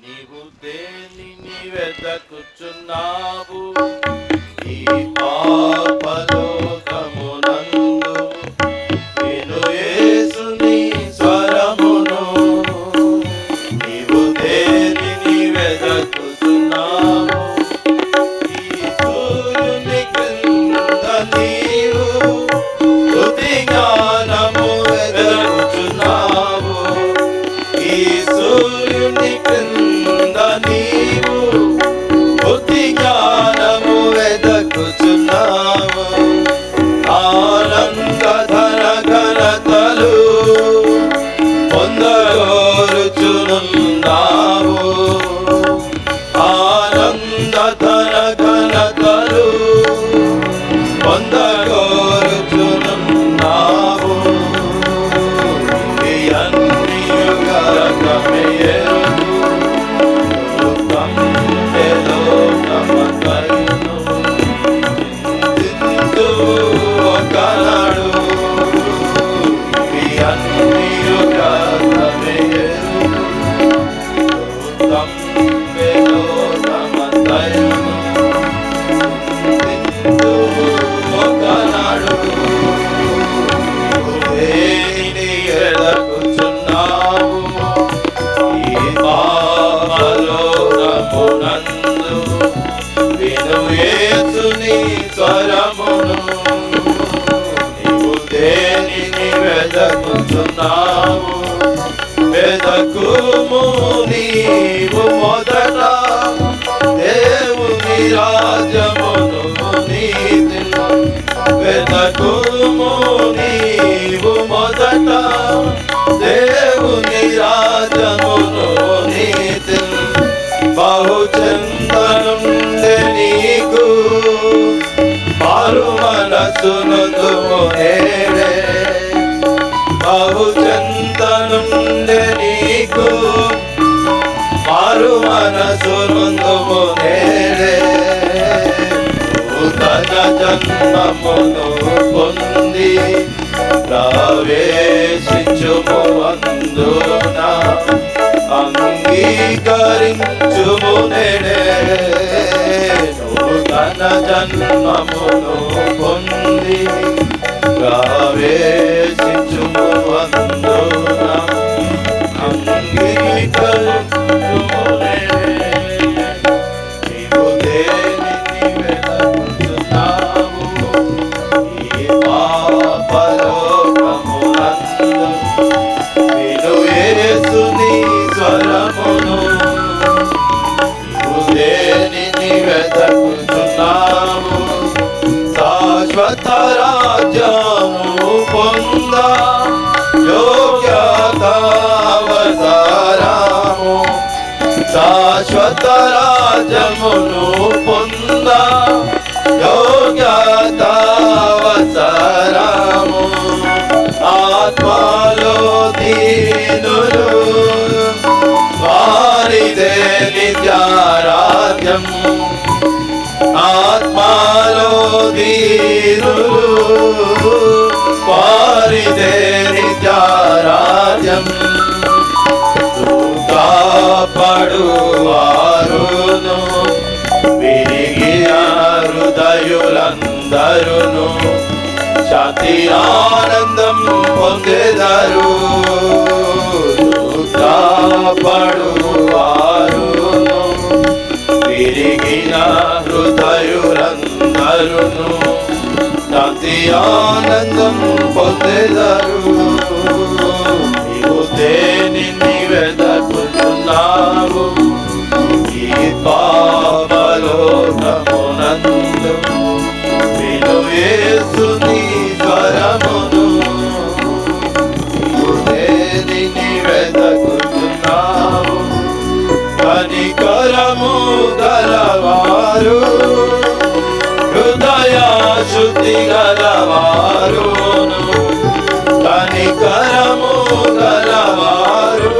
నీవు దేనిని కూర్చున్నావు Onda పాపలోకమునందు విను యేసుని స్వరమును నీవు దేనిని వెదకుచున్నావు వెదకుము నీవు మొదట దేవుని నీవు మారు మనసును నేడే నూతన జన్మమును పొంది ప్రవేశించుము అందున అంగీకరించుము నేడే నూతన జన్మమును పొంది ప్రవేశించుము శాశ్వత రాజమును పొంద యోగ్యతావసరము. ఆత్మలో దీనులు వారిదే నిత్యారాధ్యం. ఆత్మలో దీనులు. హృదయులందరును శాంతి ఆనందం పొందేదారు. కాపాడువారును విరిగిన హృదయులందరును శాంతి ఆనందం పొందేదారు. హృదయము గలవారు. హృదయ శుద్ధి గలవారు. కనికరము గలవారు.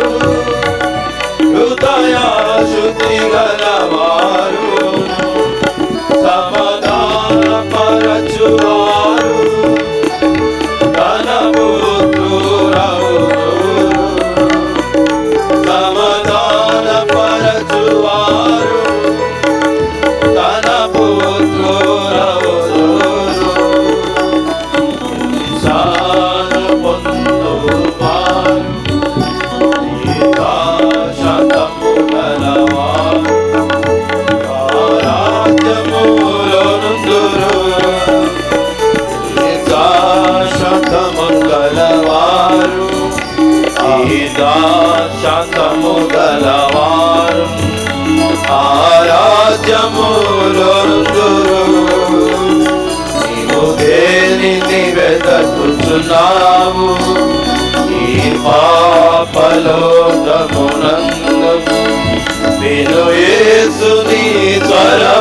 హృదయ శుద్ధి గలవారు. 我 చేయుచున్నావు ఈ పాపలోకమునందు నేను ఏసుని త్వరా